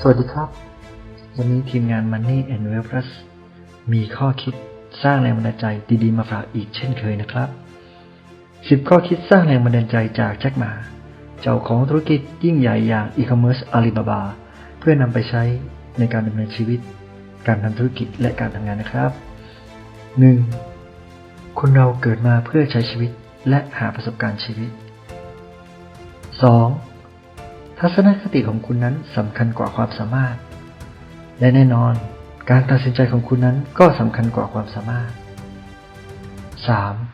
สวัสดีครับ วันนี้ทีมงาน Money and Wealth Plus มีข้อคิดสร้างแรงบันดาลใจดีๆ มาฝากอีกเช่นเคยนะครับ 10 ข้อคิดสร้างแรงบันดาลใจจากแจ็คหมา เจ้าของธุรกิจยิ่งใหญ่อย่าง e-commerce Alibaba เพื่อนำไปใช้ในการดำเนินชีวิต การทำธุรกิจและการทำงานนะครับ 1. คนเราเกิดมาเพื่อใช้ชีวิตและหาประสบการณ์ชีวิต 2. ทัศนคติของคุณนั้นสำคัญกว่าความสามารถ และแน่นอน การตัดสินใจของคุณนั้นก็สำคัญกว่าความสามารถ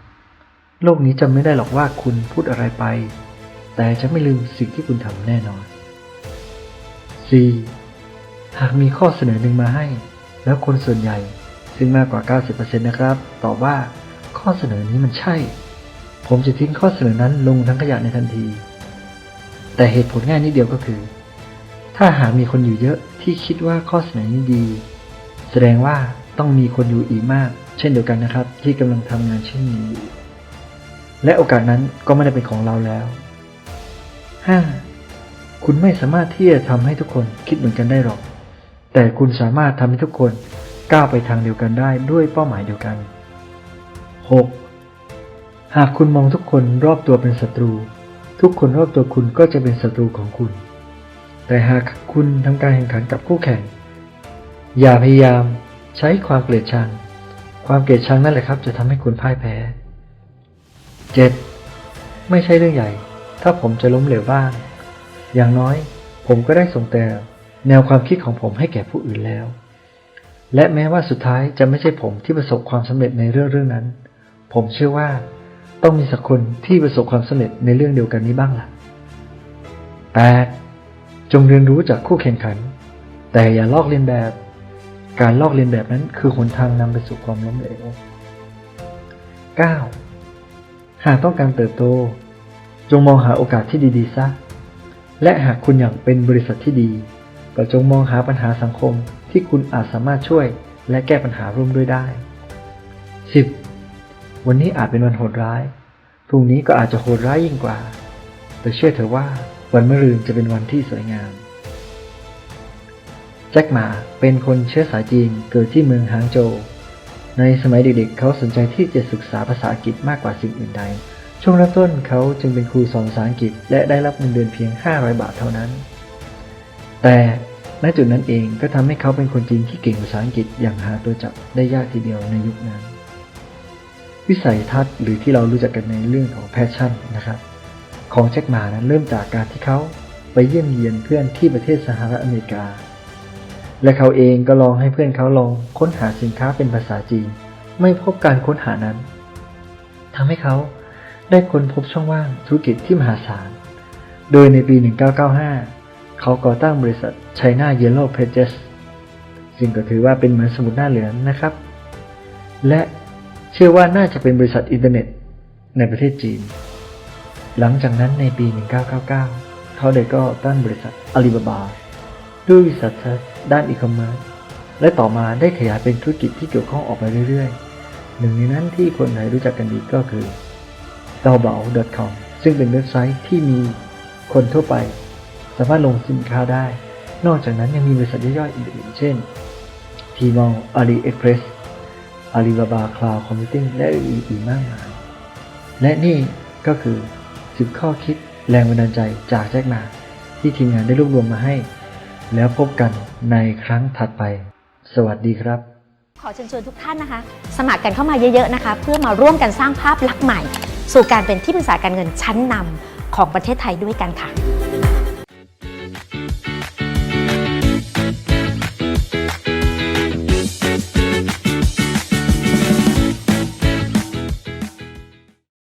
3. โลกนี้จำไม่ได้หรอกว่าคุณพูดอะไรไป แต่จะไม่ลืมสิ่งที่คุณทำแน่นอน 4. หากมีข้อเสนอหนึ่งมาให้ แล้วคนส่วนใหญ่ ซึ่งมากกว่า 90%นะครับตอบว่าข้อเสนอนี้มันใช่ ผมจะทิ้งข้อเสนอนั้นลงทั้งขยะในทันที แต่เหตุผลง่ายนิดเดียวก็คือ ถ้าหากมีคนอยู่เยอะที่คิดว่าข้อเสนอนี้ดี แสดงว่าต้องมีคนอยู่อีกมาก เช่นเดียวกันนะครับ ที่กำลังทำงานเช่นนี้อยู่และโอกาสนั้นก็ไม่ได้เป็นของเราแล้ว 5. คุณไม่สามารถที่จะทำให้ทุกคนคิดเหมือนกันได้หรอก แต่คุณสามารถทำให้ทุกคนก้าวไปทางเดียวกันได้ด้วยเป้าหมายเดียวกัน 6. หากคุณมองทุกคนรอบตัวเป็นศัตรู ทุกคนรอบตัวคุณก็จะเป็นศัตรูของคุณ แต่หากคุณทำการแข่งขันกับคู่แข่ง อย่าพยายามใช้ความเกลียดชัง ความเกลียดชังนั่นแหละครับ จะทำให้คุณพ่ายแพ้ 7. ไม่ใช่เรื่องใหญ่ ถ้าผมจะล้มเหลวบ้าง อย่างน้อย ผมก็ได้ส่งแต่แนวความคิดของผมให้แก่ผู้อื่นแล้ว และแม้ว่าสุดท้ายจะไม่ใช่ผมที่ประสบความสำเร็จในเรื่องเรื่องนั้น ผมเชื่อว่า ต้องมีสักคนที่ประสบความสำเร็จในเรื่องเดียวกันนี้บ้างล่ะ 8. จงเรียนรู้จากคู่แข่งขัน แต่อย่าลอกเลียนแบบ การลอกเลียนแบบนั้นคือหนทางนำไปสู่ความล้มเหลว 9. หากต้องการเติบโต จงมองหาโอกาสที่ดีๆซะ และหากคุณอยากเป็นบริษัทที่ดี ก็จงมองหาปัญหาสังคมที่คุณอาจสามารถช่วยและแก้ปัญหาร่วมด้วยได้ 10. วันนี้อาจเป็นวันโหดร้าย พรุ่งนี้ก็อาจจะโหดร้ายยิ่งกว่า แต่เชื่อเถอะว่าวันมะรืนจะเป็นวันที่สวยงาม แจ็คหมาเป็นคนเชื้อสายจีนเกิดที่เมืองฮางโจว ในสมัยเด็กๆ เขาสนใจที่จะศึกษาภาษาอังกฤษมากกว่าสิ่งอื่นใด ช่วงเริ่มต้นเขาจึงเป็นครูสอนภาษาอังกฤษและได้รับเงินเดือนเพียง 500 บาทเท่านั้น แต่ณจุดนั้นเองก็ทำให้เขาเป็นคนจีนที่เก่งภาษาอังกฤษอย่างหาตัวจับได้ยากทีเดียวในยุคนั้น วิสัยทัศน์หรือที่เรารู้จักกันในเรื่องของแพชชั่นนะครับของแจ็คหมานั้นเริ่มจากการที่เขาไปเยี่ยมเยียนเพื่อนที่ประเทศสหรัฐอเมริกา และเขาเองก็ลองให้เพื่อนเขาลองค้นหาสินค้าเป็นภาษาจีน ไม่พบการค้นหานั้นทำให้เขาได้ค้นพบช่องว่างธุรกิจที่มหาศาล โดยในปี 1995 เขาก่อตั้งบริษัท China Yellow Pages ซึ่งก็ถือว่าเป็นเหมือนสมุดหน้าเหลืองนะครับ และ เชื่อว่าน่าจะเป็นบริษัทอินเทอร์เน็ตในประเทศจีน หลังจากนั้นในปี 1999 เขาได้ก็ตั้งบริษัท Alibaba ด้วยวิสัยทัศน์ด้านอีคอมเมิร์ซและต่อมาได้ขยายเป็นธุรกิจที่เกี่ยวข้องออกไปเรื่อยๆ หนึ่งในนั้นที่คนไทยรู้จักกันดีก็คือ t a o b a o c o m ซึ่งเป็นเว็บไซต์ที่มีคนทั่วไป สามารถลงสินค้าได้ นอกจากนั้นยังมีบริษัทย่อยๆอื่นๆเช่น Tmall AliExpress Alibaba Cloud Computing และอื่นๆมากมาย และนี่ก็คือ 10 ข้อคิดแรงบันดาลใจจากแจ็คหมาที่ทีมงานได้รวบรวมมาให้ แล้วพบกันในครั้งถัดไป สวัสดีครับ ขอเชิญชวนทุกท่านนะคะ สมัครกันเข้ามาเยอะๆนะคะ เพื่อมาร่วมกันสร้างภาพลักษณ์ใหม่ สู่การเป็นที่ปรึกษาการเงินชั้นนำของประเทศไทยด้วยกันค่ะ